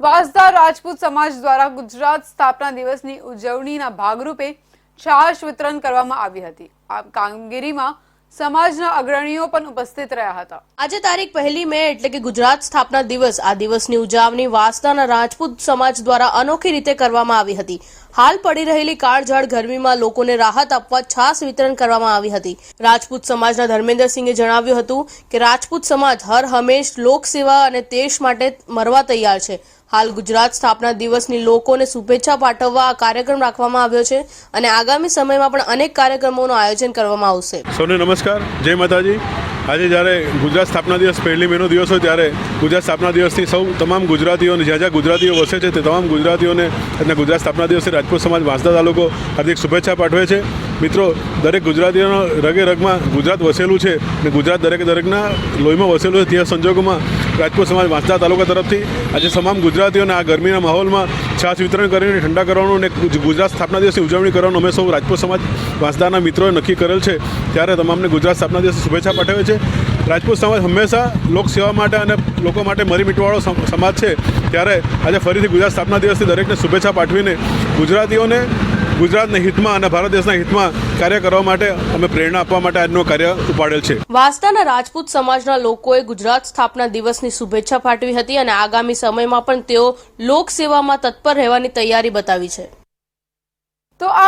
વાંસદા રાજપૂત સમાજ દ્વારા ગુજરાત સ્થાપના દિવસની ઉજવણીના ભાગરૂપે છાશ વિતરણ કરવામાં આવી હતી. આ કામગીરીમાં સમાજના અગ્રણીઓ પણ ઉપસ્થિત રહ્યા હતા. આજે તારીખ પહેલી મે એટલે કે ગુજરાત સ્થાપના દિવસ, આ દિવસની ઉજવણી વાંસદાના રાજપૂત સમાજ દ્વારા અનોખી રીતે કરવામાં આવી હતી. હાલ પડી રહેલી કાળઝાળ ગરમીમાં લોકોને રાહત આપવા છાસ વિતરણ કરવામાં આવી હતી. રાજપૂત સમાજના ધર્મેન્દ્રસિંહે જણાવ્યું હતું કે રાજપૂત સમાજ હર હંમેશ લોકસેવા અને દેશ માટે મરવા તૈયાર છે. હાલ ગુજરાત સ્થાપના દિવસની લોકોને શુભેચ્છા પાઠવવા આ કાર્યક્રમ રાખવામાં આવ્યો છે અને આગામી સમયમાં પણ અનેક કાર્યક્રમોનું આયોજન કરવામાં આવશે. સૌને નમસ્કાર. જય માતાજી. આજે જ્યારે ગુજરાત સ્થાપના દિવસ પહેલી મેનો દિવસ હોય ત્યારે ગુજરાત સ્થાપના દિવસની સૌ તમામ ગુજરાતીઓને જ્યાં જ્યાં ગુજરાતીઓ વસે છે તે તમામ ગુજરાતીઓને અને ગુજરાત સ્થાપના દિવસે રાજકોટ સમાજ વાંસદા તાલુકો હાર્દિક શુભેચ્છા પાઠવે છે. મિત્રો, દરેક ગુજરાતીઓનો રગે રગમાં ગુજરાત વસેલું છે અને ગુજરાત દરેક દરેકના લોહીમાં વસેલું છે તે સંજોગોમાં રાજપૂત સમાજ વાંસદા તાલુકા તરફથી આજે તમામ ગુજરાતીઓને આ ગરમીના માહોલમાં છાશ વિતરણ કરીને ઠંડા કરવાનું અને ગુજરાત સ્થાપના દિવસની ઉજવણી કરવાનું અમે સૌ રાજકોટ સમાજ વાંસદાના મિત્રોએ નક્કી કરેલ છે. ત્યારે તમામને ગુજરાત સ્થાપના દિવસની શુભેચ્છા પાઠવે છે. રાજપૂત સમાજ હંમેશા લોકસેવા માટે અને લોકો માટે મરી મીટવાળો સમાજ છે. ત્યારે આજે ફરીથી ગુજરાત સ્થાપના દિવસથી દરેકને શુભેચ્છા પાઠવીને ગુજરાતીઓને ગુજરાતના હિતમાં અને ભારત દેશના હિતમાં કાર્ય કરવા માટે અમે પ્રેરણા આપવા માટે આજનું કાર્ય ઉપાડેલ છે. વાંસદાના રાજપૂત સમાજના લોકોએ ગુજરાત સ્થાપના દિવસની શુભેચ્છા પાઠવી હતી અને આગામી સમયમાં પણ તેઓ લોકસેવામાં તત્પર રહેવાની તૈયારી બતાવી છે. તો આ